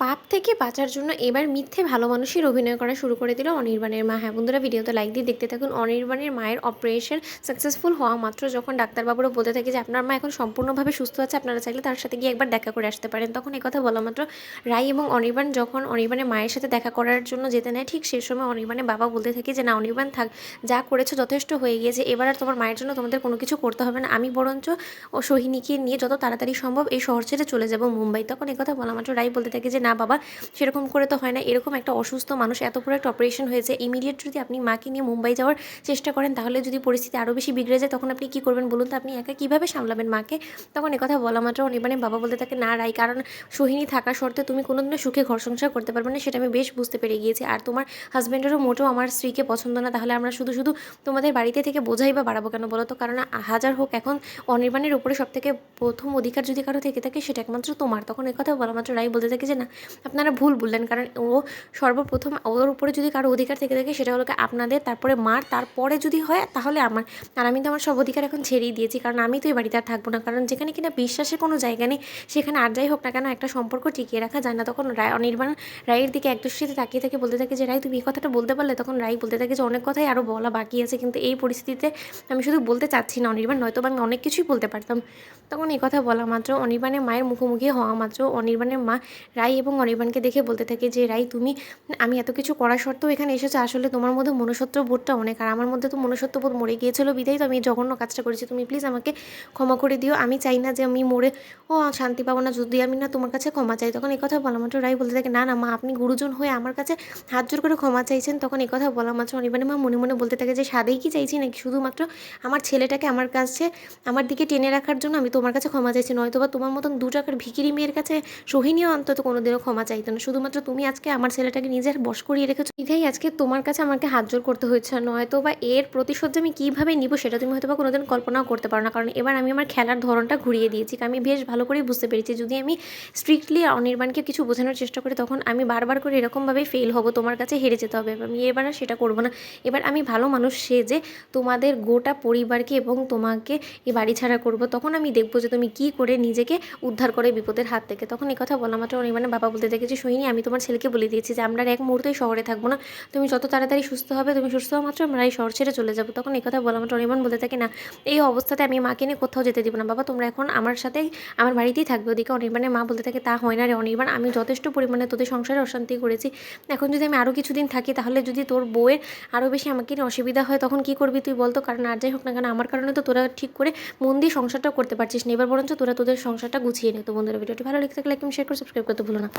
পাপ থেকে বাঁচার জন্য এবার মিথ্যে ভালো মানুষের অভিনয় করা শুরু করে দিল অনির্বাণের মা। হ্যাঁ বন্ধুরা, ভিডিওতে লাইক দিয়ে দেখতে থাকুন। অনির্বাণের মায়ের অপারেশন সাকসেসফুল হওয়া মাত্র যখন ডাক্তারবাবুরা বলতে থাকে যে, আপনার মা এখন সম্পূর্ণভাবে সুস্থ আছে, আপনারা চাইলে তার সাথে গিয়ে একবার দেখা করে আসতে পারেন। তখন কথা বলা মাত্র রাই এবং অনির্বাণ যখন অনির্বাণের মায়ের সাথে দেখা করার জন্য যেতে নেয়, ঠিক সেই সময় অনির্বাণের বাবা বলতে থাকে যে, না, অনির্বাণ থাক, যা করেছ যথেষ্ট হয়ে গিয়েছে, এবার আর তোমার মায়ের জন্য তোমাদের কোনো কিছু করতে হবে না। আমি বরঞ্চ ও সোহিনীকে নিয়ে যত তাড়াতাড়ি সম্ভব এই শহর ছেড়ে চলে যাব মুম্বাই। তখন কথা বলা মাত্র রাই বলতে থাকে যে, না বাবা, সেরকম করে তো হয় না। এরকম একটা অসুস্থ মানুষ এত বড় একটা অপারেশন হয়েছে ইমিডিয়েট যদি আপনি মাকে নিয়ে মুম্বাই যাওয়ার চেষ্টা করেন, তাহলে যদি পরিস্থিতি আরও বেশি বিগড়ে যায়, তখন আপনি কী করবেন বলুন তো? আপনি একা কীভাবে সামলাবেন মাকে? তখন কথা বলা মাত্র অনির্বাণের বাবা বলতে থাকে, না রাই, কারণ সোহিনী থাকা সত্ত্বে তুমি কোনোদিনও সুখে ঘর সংসার করতে পারবে না, সেটা আমি বেশ বুঝতে পেরে গিয়েছি। আর তোমার হাজব্যান্ডেরও মোটেও আমার স্ত্রীকে পছন্দ না, তাহলে আমরা শুধু শুধু তোমাদের বাড়িতে থেকে বোঝাই বা বাড়াবো কেন বলো তো? কারণ হাজার হোক, এখন অনির্বাণের উপরে সব থেকে প্রথম অধিকার যদি কারও থেকে থাকে, সেটা একমাত্র তোমার। তখন কথা বলা মাত্র রাই বলতে থাকে যে, না আপনারা ভুল বললেন, কারণ ও সর্বপ্রথম ওর উপরে যদি কারও অধিকার থেকে থাকে, সেটা হলো আপনাদের, তারপরে মার, তারপরে যদি হয়, তাহলে আমার, আর আমি তো আমার সব অধিকার এখন ছেড়েই দিয়েছি, কারণ আমি তো এই বাড়িতে আর থাকব না, কারণ যেখানে কিনা বিশ্বাসের কোনো জায়গা নেই, সেখানে আর যাই হোক না কেন একটা সম্পর্ক টিকিয়ে রাখা যায় না। তখন রায় অনির্বাণ রায়ের দিকে একদৃষ্টিতে তাকিয়ে থাকে বলতে থাকে যে, রায়, তুমি এই কথাটা বলতে পারলে? তখন রায় বলতে থাকে যে, অনেক কথাই আরও বলা বাকি আছে, কিন্তু এই পরিস্থিতিতে আমি শুধু বলতে চাচ্ছি না, অনির্বাণ, নয়তো আমি অনেক কিছুই বলতে পারতাম। তখন এই কথা বলা মাত্র অনির্বাণের মায়ের মুখোমুখি হওয়া মাত্র অনির্বাণের মা রাই এবং অনির্বাণকে দেখে বলতে থাকে যে, রাই, তুমি, আমি এত কিছু করা সত্ত্বেও এখানে এসেছ। আসলে তোমার মধ্যে মনুষ্যত্ব বোধটা অনেক। আর আমার মধ্যে তো মনুষ্যত্ব বোধ মরে গিয়েছিল বিধাই তো আমি জঘন্য কাজটা করেছি। তুমি প্লিজ আমাকে ক্ষমা করে দিও। আমি চাই না যে আমি মরে। ও, শান্তি পাবো না। যদি আমি না তোমার কাছে ক্ষমা চাই, তখন কথা বলা মাত্র রাই বলতে থাকে, না না, মা, আপনি গুরুজন হয়ে আমার কাছে হাত জোর করে ক্ষমা চাইছেন। তখন কথা বলা মাত্র অনির্বাণের মা মনে মনে বলতে থাকে যে, সাদেই কি চাইছি নাকি? শুধুমাত্র আমার ছেলেটাকে আমার কাছে, আমার দিকে টেনে রাখার জন্য আমি তোমার কাছে ক্ষমা চাইছি। নয়তো বা তোমার মতন দু টাকার ভিকিরি মেয়ের কাছে সোহিনীও অন্তত কোনোদিনও ক্ষমা চাইতো না। শুধুমাত্র তুমি আজকে আমার ছেলেটাকে নিজের বশ করিয়ে রেখেছো। এটাই আজকে তোমার কাছে আমাকে হাত জোর করতে হয়েছে। নয়তো বা এর প্রতিশোধ আমি কীভাবে নিব সেটা তুমি হয়তো বা কোনোদিন কল্পনাও করতে পারো না। কারণ এবার আমি আমার খেলার ধরনটা ঘুরিয়ে দিয়েছি। আমি বেশ ভালো করেই বুঝতে পেরেছি। যদি আমি স্ট্রিক্টলি অনির্বাণকে কিছু বোঝানোর চেষ্টা করি, তখন আমি বারবার করে এরকমভাবেই ফেল হব। তোমার কাছে হেরে যেতে হবে। আমি এবার আর সেটা করব না। এবার আমি ভালো মানুষ সে যে তোমাদের গোটা পরিবারকে এবং তোমাকে এই বাড়ি ছাড়া করব, তখন আমি দেখব যে তুমি কি করে নিজেকে উদ্ধার করে বিপদের হাত থেকে। তখন কথা বলা মাত্র অনির্বাণের বাবা বলতে দেখেছি, সোহিনী, আমি তোমার ছেলেকে বলে দিয়েছি যে আমরা এক মুহূর্তেই শহরে থাকব না। তুমি যত তাড়াতাড়ি সুস্থ হবে, তুমি সুস্থ হওয়া মাত্র আমরা এই শহর ছেড়ে চলে যাব। তখন এই কথা বলা মাত্র অনির্বাণ বলতে থাকে, না, এই অবস্থাতে আমি মাকে নিয়ে কোথাও যেতে দিব না। বাবা, তোমরা এখন আমার সাথে আমার বাড়িতেই থাকবে। ওদিকে অনির্বাণের মা বলতে থাকে, তা হয় না রে অনির্বাণ, আমি যথেষ্ট পরিমাণে তোদের সংসারে অশান্তি করেছি। এখন যদি আমি আরও কিছুদিন থাকি, তাহলে যদি তোর বউয়ের আরও বেশি আমাকে নিয়ে অসুবিধা হয়, তখন কি করবি তুই বলতো? কারণ আর যাই হোক না কেন, আমার কারণে তো তোরা ঠিক করে মন দিয়ে সংসারটাও করতে পারছিস না। এবার বরঞ্চ তোরা তোদের সংসারটা গুছিয়ে নে। তো বন্ধুরা, ভিডিওটি ভালো লেগে থাকলে একদম শেয়ার করে সাবস্ক্রাইব করতে ভুলো না।